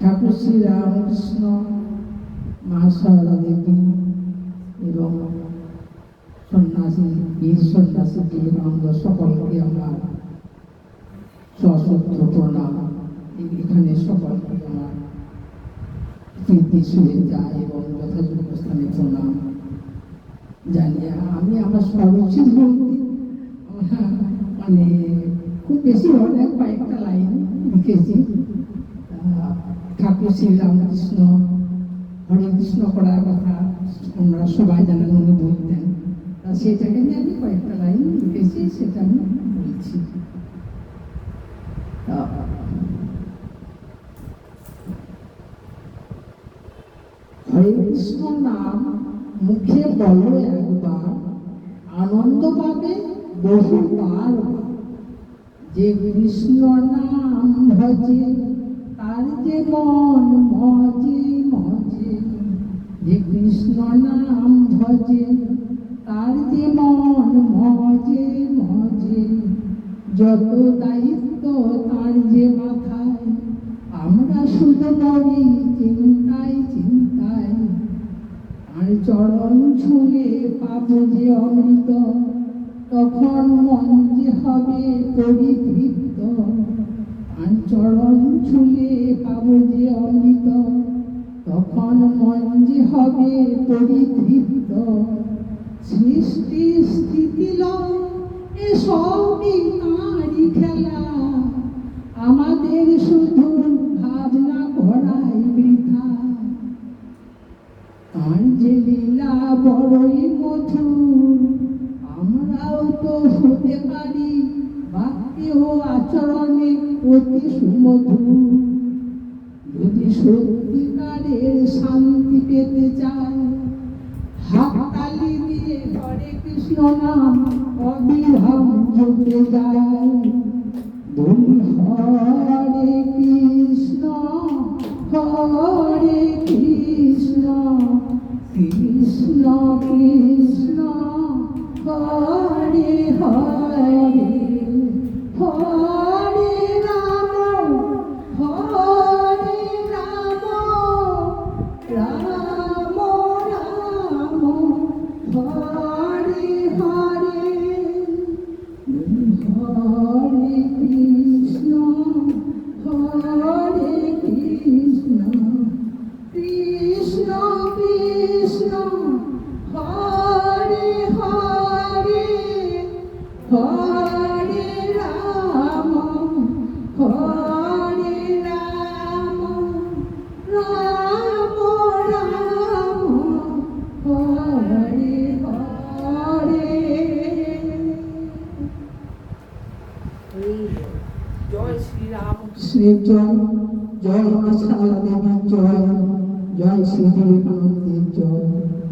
ঠাকুর রামকৃষ্ণ মা সারদা দেবী এবং সন্ন্যাসী বীর সন্ন্যাসী বিবেকানন্দ সকলকে আমার সশ্রদ্ধ প্রণাম এখানে সকলকে আমার প্রীতি শুভেচ্ছা এবং যথাযোগ্য স্থানে প্রণাম জানিয়ে আমি আমার সর্বোচ্চ বলতে মানে খুব বেশি অনেক কয়েকটা লাইন আহ, ঠাকুর শ্রী রামকৃষ্ণ হরে কৃষ্ণ করার কথা আমরা সবাই জানেন উনি বলতেন। সেটাকে নিয়ে আমি কয়েকটা লাইন লিখেছি সেটা আমি বলছি। হরে কৃষ্ণ নাম মুখে বলো একবার আনন্দ পাবে বহুবার। যে কৃষ্ণ নাম ভজে, তার যে মন মজে মজে, যে কৃষ্ণ নাম ভজে, তার যে মন মজে মজে, যত দায়িত্ব তার যে মাথায়, আমরা শুধু মরি চিন্তায় চিন্তায়। আর চরণ ছুঁয়ে পাবো যে অমৃত তখন মন যে হবে পরিতৃপ্ত আর চরণ ছুঁয়ে পাবো যে অমৃত, তখন মন হবে পরিতৃপ্ত। সৃষ্টি স্থিতি এসবই তাঁরই খেলা। আমাদের শুধু হতে পারি। বাক্যে ও আচরণে অতি সুমধুর। যদি সত্যিকারের শান্তি পেতে চায় হাততালি দিয়ে হরে কৃষ্ণ নাম অবিরাম জপে যায় হরে কৃষ্ণ হরে কৃষ্ণ কৃষ্ণ কৃষ্ণ, হরে শ্রী জয় জয় মা সারদা দেবীর জয় শ্রী জয়